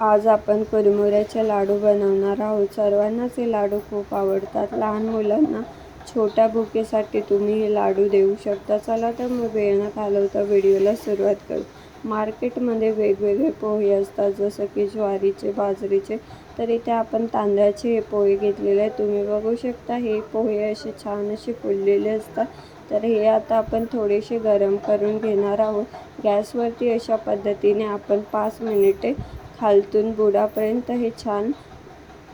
आज आपण कुरमुऱ्याचे लाडू बनवणार आहोत. सर्वांनाच हे लाडू खूप आवडतात. लहान मुलांना छोट्या भुकेसाठी तुम्ही हे लाडू देऊ शकता. चला तर मग वेळ न घालवता व्हिडिओला सुरुवात करू. मार्केटमध्ये वेगवेगळे पोहे असतात जसं की ज्वारीचे बाजरीचे. तर इथे आपण तांदळाचे हे पोहे घेतलेले आहेत. तुम्ही बघू शकता हे पोहे असे छान असे फुललेले असतात. तर हे आता आपण थोडेसे गरम करून घेणार आहोत. गॅसवरती अशा पद्धतीने आपण पाच मिनिटे खालतून बुडापर्यंत हे छान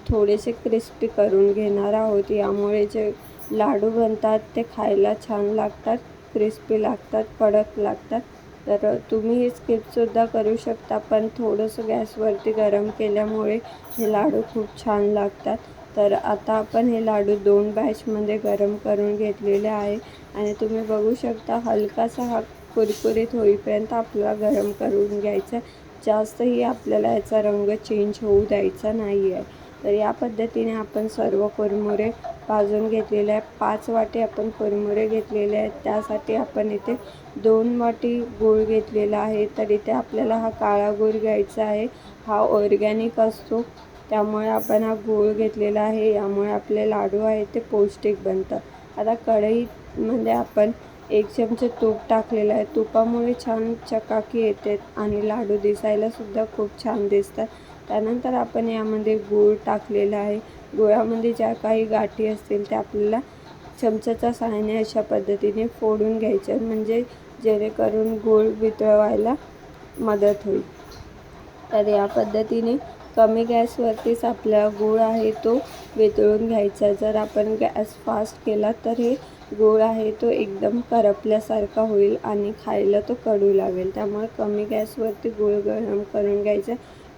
थोडेसे क्रिस्पी करून घेणार आहोत. यामुळे जे लाडू बनतात ते खायला छान लागतात क्रिस्पी लागतात कडक लागतात. तर तुम्ही हे स्किपसुद्धा करू शकता पण थोडंसं गॅसवरती गरम केल्यामुळे हे लाडू खूप छान लागतात. तर आता आपण हे लाडू दोन बॅचमध्ये गरम करून घेतलेले आहे आणि तुम्ही बघू शकता हलकासा हा कुरकुरीत होईपर्यंत आपल्याला गरम करून घ्यायचा जास्तही आपल्याला याचा रंग चेंज होऊ द्यायचा नाही आहे तर या पद्धतीने आपण सर्व कुरमुरे भाजून घेतलेले आहे पाच वाटी आपण कुरमुरे घेतलेले आहेत. त्यासाठी आपण इथे दोन वाटी गूळ घेतलेला आहे. तर इथे आपल्याला हा काळा गूळ घ्यायचा आहे. हा ऑर्गॅनिक असतो. त्यामुळे आपण हा गूळ घेतलेला आहे. यामुळे आपले लाडू आहे ते पौष्टिक बनतात. आता कढईमध्ये आपण एक चमचे तूप टाकलेलं आहे. तुपामुळे छान चकाकी येते आणि लाडू दिसायलासुद्धा खूप छान दिसतात. त्यानंतर आपण यामध्ये गूळ टाकलेला आहे. गुळामध्ये ज्या काही गाठी असतील त्या आपल्याला चमच्याच्या सहाय्याने अशा पद्धतीने फोडून घ्यायच्या म्हणजे जेणेकरून गूळ वितळवायला मदत होईल. तर या पद्धतीने कमी गॅसवरतीच आपला गूळ आहे तो वितळून घ्यायचा जर आपण गॅस फास्ट केला तर हे गूळ आहे तो एकदम करपल्यासारखा होईल आणि खायला तो कडू लागेल. त्यामुळे कमी गॅसवरती गूळ गरम करून घ्यायचा.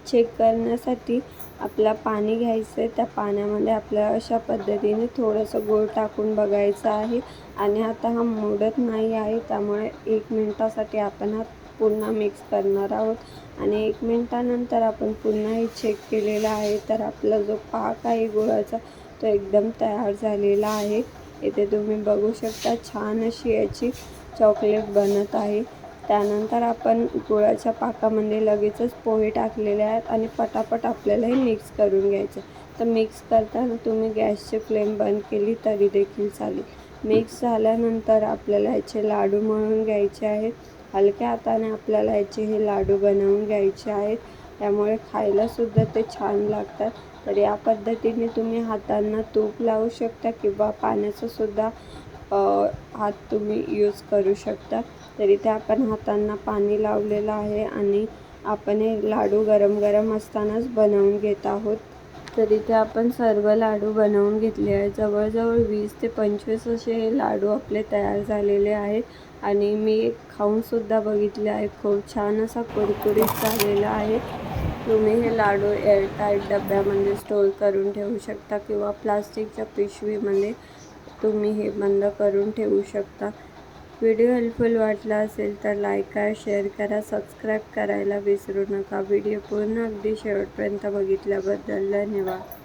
चेक करण्यासाठी आपला पाणी घ्यायचं आहे त्या पाण्यामध्ये आपल्याला अशा पद्धतीने थोडंसं गूळ टाकून बघायचं आहे. आणि आता हा मोडत नाही आहे त्यामुळे एक मिनटासाठी आपण हा पुन्हा मिक्स करणार आहोत. आणि एक मिनटानंतर आपण पुन्हा हे चेक केलेला आहे. तर आपला जो पाक आहे गुळाचा तो एकदम तयार झालेला आहे. इथे तुम्ही बघू शकता छान अशी याची चॉकलेट बनत आहे. त्यानंतर आपण गुळाच्या पाकामध्ये लगेचच पोहे टाकलेले आहेत आणि पटापट आपल्याला हे मिक्स करून घ्यायचं. तर मिक्स करताना तुम्ही गॅसची फ्लेम बंद केली तरी देखील चालेल. मिक्स झाल्यानंतर आपल्याला याचे लाडू म्हणून घ्यायचे आहेत. हलक्या हाताने आपल्याला याचे हे लाडू बनवून घ्यायचे आहेत. त्यामुळे खायलासुद्धा ते छान लागतात. तर या पद्धतीने तुम्ही हातांना तूप लावू शकता किंवा पाण्याचासुद्धा हात तुम्ही यूज करू शकता. तर इथे आपण हातांना पाणी लावलेलं आहे आणि आपण हे लाडू गरम गरम असतानाच बनवून घेत आहोत. तर इथे आपण सर्व लाडू बनवून घेतले आहे जवळजवळ वीस ते पंचवीस असे हे लाडू आपले तयार झालेले आहेत आणि मी खाऊनसुद्धा बघितले आहे खूप छान असा कुरकुरीत झालेला आहे. तुम्ही हे लाडू एअरटाईट डब्यामध्ये स्टोर करून ठेवू शकता किंवा प्लास्टिकच्या पिशवीमध्ये तुम्ही हे बंद करून ठेवू शकता. व्हिडिओ हेल्पफुल वाटला असेल तर लाईक करा शेअर करा सबस्क्राईब करायला विसरू नका. व्हिडिओ पूर्ण अगदी शेवटपर्यंत बघितल्याबद्दल धन्यवाद.